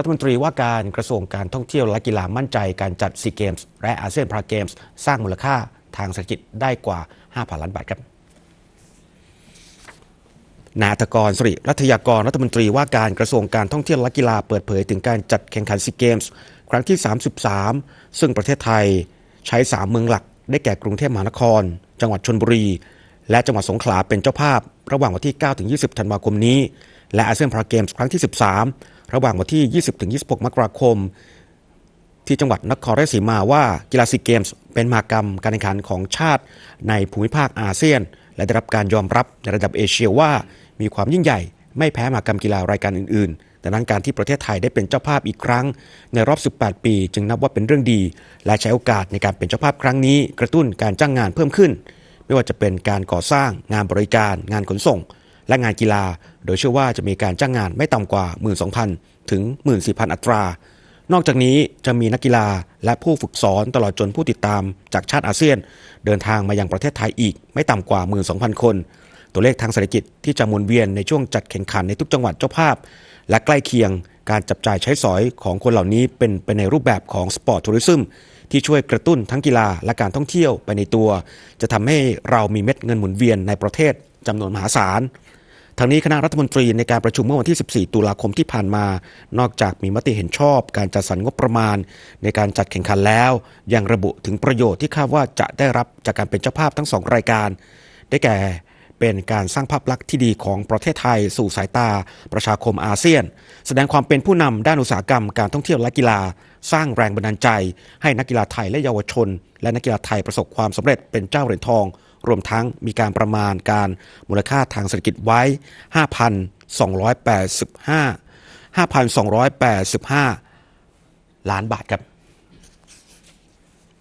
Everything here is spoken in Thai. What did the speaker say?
รัฐมนตรีว่าการกระทรวงการท่องเที่ยวและกีฬามั่นใจการจัดซีเกมส์และอาเซียนพาราเกมส์สร้างมูลค่าทางเศรษฐกิจได้กว่า 5,000 ล้านบาทครับนาธกรสริรัฐยากรรัฐมนตรีว่าการกระทรวงการท่องเที่ยวและกีฬาเปิดเผยถึงการจัดแข่งขันซีเกมส์ครั้งที่ 33 ซึ่งประเทศไทยใช้ 3 เมืองหลัก ได้แก่กรุงเทพมหานคร จังหวัดชนบุรี และจังหวัดสงขลาเป็นเจ้าภาพ ระหว่างวันที่ 9 ถึง 20 ธันวาคมนี้ และอาเซียนพาราเกมส์ครั้งที่ 13 ระหว่างวันที่ 20-26 มกราคม ที่จังหวัดนครราชสีมาว่ากีฬาซีเกมส์เป็นมหากรรมการแข่งขันของชาติในภูมิภาคอาเซียน และได้รับการยอมรับในระดับเอเชียว่ามีความยิ่งใหญ่ ไม่แพ้มากรรมกีฬารายการอื่นๆดังนั้นการที่ประเทศไทยได้เป็นเจ้าภาพอีกครั้ง ในรอบ 18 ปี จึงนับว่าเป็นเรื่องดี และใช้โอกาสในการเป็นเจ้าภาพครั้งนี้ กระตุ้นการจ้างงานเพิ่มขึ้น ไม่ว่าจะเป็นการก่อสร้างงานบริการ งานขนส่ง และงานกีฬา โดยเชื่อว่าจะมีการจ้างงานไม่ต่ำกว่า 12,000 ถึง 14,000 อัตรา นอกจากนี้จะมีนักกีฬาและผู้ฝึกสอนตลอดจนผู้ติดตามจากชาติอาเซียน เดินทางมายังประเทศไทยอีกไม่ต่ำกว่า 12,000 คน ตัวเลขทางเศรษฐกิจที่จะหมุนเวียนในช่วงจัดแข่งขันในทุกจังหวัดเจ้าภาพ และใกล้เคียงการจับจ่ายใช้สอยของคนเหล่านี้เป็นไปในรูปแบบของสปอร์ตทัวริซึมที่ช่วยกระตุ้นทั้งกีฬาและการท่องเที่ยวไปในตัว จะทำให้เรามีเม็ดเงินหมุนเวียนในประเทศจำนวนมหาศาล ทางนี้คณะรัฐมนตรีในการประชุมเมื่อวันที่ 14 ตุลาคมที่ผ่านมา นอกจากมีมติเห็นชอบการจัดสรรงบประมาณ ในการจัดแข่งขันแล้ว ยังระบุถึงประโยชน์ที่คาดว่าจะได้รับจากการเป็นเจ้าภาพทั้งสองรายการ ได้แก่เป็นการสร้างภาพลักษณ์ที่ดีของประเทศไทย สู่สายตา ประชาคมอาเซียน แสดงความเป็นผู้นำด้านอุตสาหกรรมการท่องเที่ยวและกีฬา สร้างแรงบันดาลใจ ให้นักกีฬาไทยและเยาวชน และนักกีฬาไทยประสบความสำเร็จเป็นเจ้าเหรียญทอง รวมทั้งมีการประมาณการมูลค่าทางเศรษฐกิจไว้ 5,285 5,285 ล้านบาทครับ